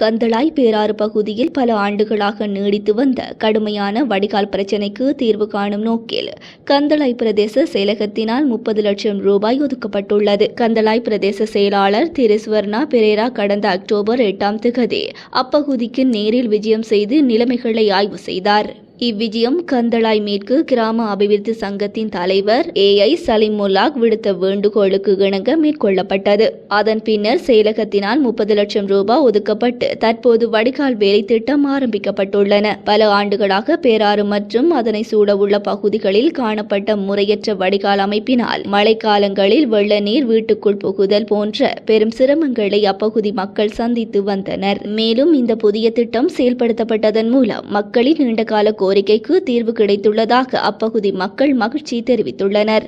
கந்தளாய் பேராறு பகுதியில் பல ஆண்டுகளாக நீடித்து வந்த கடுமையான வடிகால் பிரச்சினைக்கு தீர்வு காணும் நோக்கில் கந்தளாய் பிரதேச செயலகத்தினால் முப்பது லட்சம் ரூபாய் ஒதுக்கப்பட்டுள்ளது. கந்தளாய் பிரதேச செயலாளர் திரு ஸ்வர்ணா பெரேரா கடந்த அக்டோபர் எட்டாம் திகதி அப்பகுதிக்கு நேரில் விஜயம் செய்து நிலைமைகளை ஆய்வு செய்தார். இவ்விஜயம் கந்தளாய் மேற்கு கிராம அபிவிருத்தி சங்கத்தின் தலைவர் ஏ ஐ சலிமுல்லாக் விடுத்த வேண்டுகோளுக்கு இணங்க மேற்கொள்ளப்பட்டது. அதன் பின்னர் செயலகத்தினால் முப்பது லட்சம் ரூபாய் ஒதுக்கப்பட்டு தற்போது வடிகால் வேலை திட்டம் ஆரம்பிக்கப்பட்டுள்ளன. பல ஆண்டுகளாக பேராறு மற்றும் அதனை சூழவுள்ள பகுதிகளில் காணப்பட்ட முறையற்ற வடிகால் அமைப்பினால் மழைக்காலங்களில் வெள்ள நீர் வீட்டுக்குள் புகுதல் போன்ற பெரும் சிரமங்களை அப்பகுதி மக்கள் சந்தித்து வந்தனர். மேலும் இந்த புதிய திட்டம் செயல்படுத்தப்பட்டதன் மூலம் மக்களின் நீண்டகால கோரிக்கைக்கு தீர்வு கிடைத்துள்ளதாக அப்பகுதி மக்கள் மகிழ்ச்சி தெரிவித்துள்ளனர்.